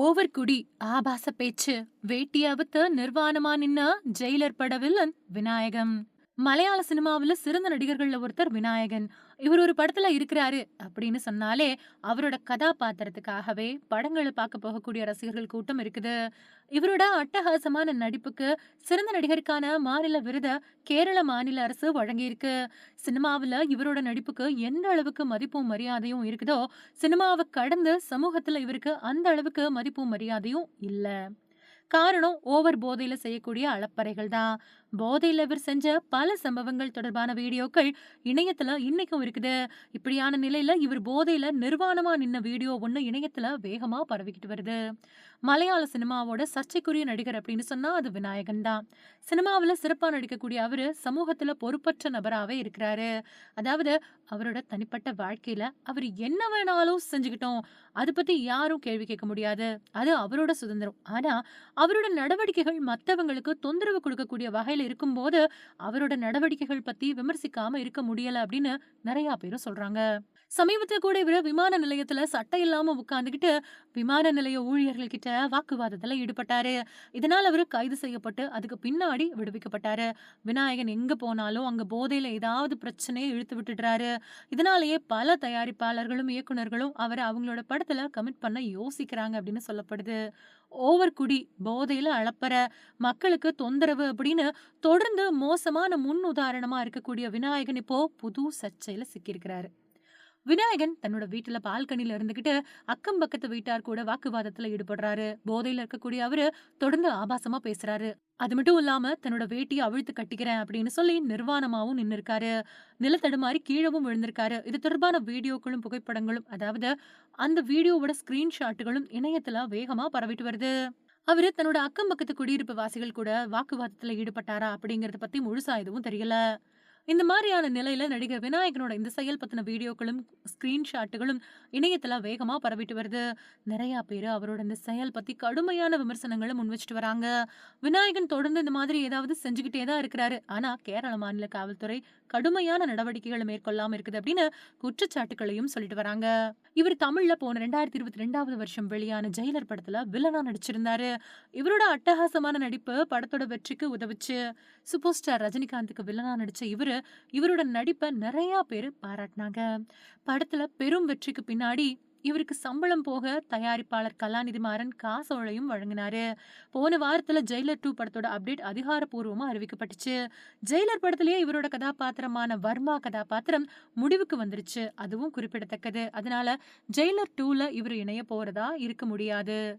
Over குடி ஆபாச பேச்சு வேட்டி அவுத்து நிர்வாணமா நின்ன ஜெயிலர் பட வில்லன் விநாயகம். மலையாள சினிமாவுல சிறந்த நடிகர்கள்ல ஒருத்தர் விநாயகன். இவர் ஒரு படத்துல இருக்கிறாரு அப்படின்னு சொன்னாலே அவரோட கதாபாத்திரத்துக்காகவே படங்களை பார்க்க போகக்கூடிய ரசிகர்கள் கூட்டம் இருக்குது. இவரோட அட்டகாசமான நடிப்புக்கு சிறந்த நடிகருக்கான மாநில விருத கேரள மாநில அரசு வழங்கியிருக்கு. சினிமாவுல இவரோட நடிப்புக்கு எந்த அளவுக்கு மதிப்பும் மரியாதையும் இருக்குதோ சினிமாவை கடந்து சமூகத்துல இவருக்கு அந்த அளவுக்கு மதிப்பும் மரியாதையும் இல்ல. காரணம் ஓவர் போதையில செய்யக்கூடிய அளப்பறைகள் தான். போதையில் இவர் செஞ்ச பல சம்பவங்கள் தொடர்பான வீடியோக்கள் இணையத்தில் இன்னைக்கும் இருக்குது. இப்படியான நிலையில் இவர் போதையில் நிர்வாணமாக நின்ன வீடியோ ஒன்று இணையத்தில் வேகமாக பரவிக்கிட்டு வருது. மலையாள சினிமாவோட சர்ச்சைக்குரிய நடிகர் அப்படின்னு சொன்னால் அது விநாயகன் தான். சினிமாவில் சிறப்பாக நடிக்கக்கூடிய அவர் சமூகத்தில் பொறுப்பற்ற நபராகவே இருக்கிறாரு. அதாவது அவரோட தனிப்பட்ட வாழ்க்கையில் அவர் என்ன வேணாலும் செஞ்சுக்கிட்டோம். அதை பற்றி யாரும் கேள்வி கேட்க முடியாது. அது அவரோட சுதந்திரம். ஆனால் அவரோட நடவடிக்கைகள் மற்றவங்களுக்கு தொந்தரவு கொடுக்கக்கூடிய வகையில் இருக்கும்போது அவரோட நடவடிக்கைகள் பத்தி விமர்சிக்காம இருக்க முடியல அப்படின்னு நிறைய பேரும் சொல்றாங்க. சமீபத்துல கூட இவர் விமான நிலையத்துல சட்டை இல்லாம உட்கார்ந்துகிட்டு விமான நிலைய ஊழியர்கள் கிட்ட வாக்குவாதத்துல ஈடுபட்டாரு. இதனால் அவர் கைது செய்யப்பட்டு அதுக்கு பின்னாடி விடுவிக்கப்பட்டாரு. விநாயகன் எங்க போனாலும் அங்க போதையில ஏதாவது பிரச்சனையை இழுத்து விட்டுடுறாரு. இதனாலேயே பல தயாரிப்பாளர்களும் இயக்குனர்களும் அவரை அவங்களோட படத்துல கமிட் பண்ண யோசிக்கிறாங்க அப்படின்னு சொல்லப்படுது. ஓவர் குடி போதையில அளப்பற மக்களுக்கு தொந்தரவு அப்படின்னு தொடர்ந்து மோசமான முன் உதாரணமா இருக்கக்கூடிய விநாயகன் இப்போ புது சர்ச்சையில சிக்கியிருக்கிறாரு. விநாயகன் தன்னோட வீட்டுல பால்கனில இருந்துகிட்டு அக்கம் பக்கத்து வீட்டார் கூட வாக்குவாதத்துல ஈடுபடுறாரு. போதையில இருக்கக்கூடிய அவரு தொடர்ந்து ஆபாசமா பேசுறாரு. அது மட்டும் இல்லாம தன்னோட வேட்டியை அவிழ்த்து கட்டிக்கிறேன் அப்படின்னு சொல்லி நிர்வாணமாவும் நின்னு இருக்காரு நிலத்தடுமாறி கீழவும் விழுந்திருக்காரு. இது தொடர்பான வீடியோக்களும் புகைப்படங்களும் அதாவது அந்த வீடியோவோட ஸ்கிரீன்ஷாட்டுகளும் இணையத்துல வேகமா பரவிட்டு வருது. அவரு தன்னோட அக்கம் பக்கத்து குடியிருப்பு வாசிகள் கூட வாக்குவாதத்துல ஈடுபட்டாரா அப்படிங்கறத பத்தி முழுசா எதுவும் தெரியல. இந்த மாதிரியான நிலையில நடிகர் விநாயகனோட இந்த செயல் பத்தின வீடியோக்களும் ஸ்கிரீன்ஷாட்டுகளும் இணையத்துல வேகமா பரவிட்டு வருது. நிறைய பேர் அவரோட இந்த செயல் பத்தி கடுமையான விமர்சனங்களை முன் வச்சுட்டு வராங்க. விநாயகன் தொடர்ந்து இந்த மாதிரி ஏதாவது செஞ்சுக்கிட்டே தான் இருக்கிறாரு. ஆனா கேரள மாநில காவல்துறை கடுமையான நடவடிக்கைகளை மேற்கொள்ளாம இருக்குது அப்படின்னு குற்றச்சாட்டுகளையும் சொல்லிட்டு வராங்க. இவர் தமிழ்ல போன ரெண்டாயிரத்தி இருபத்தி ரெண்டாவது வருஷம் வெளியான ஜெயிலர் படத்துல வில்லனா நடிச்சிருந்தாரு. இவரோட அட்டகாசமான நடிப்பு படத்தோட வெற்றிக்கு உதவுச்சு. சூப்பர் ஸ்டார் ரஜினிகாந்துக்கு வில்லனா நடிச்ச இவரு இவரோட நடிப்பை நிறைய பேர் பாராட்டினாங்க. படத்துல பெரும் வெற்றிக்கு பின்னாடி இவருக்கு சம்பளம் போக தயாரிப்பாளர் கலாநிதி மாறன் காசோலையும் வழங்கினாரு. போன வாரத்துல ஜெயிலர் டூ படத்தோட அப்டேட் அதிகாரப்பூர்வமா அறிவிக்கப்பட்டுச்சு. ஜெயிலர் படத்திலேயே இவரோட கதாபாத்திரமான வர்மா கதாபாத்திரம் முடிவுக்கு வந்துருச்சு. அதுவும் குறிப்பிடத்தக்கது. அதனால ஜெயிலர் டூல இவர் இணைய போறதா இருக்க முடியாது.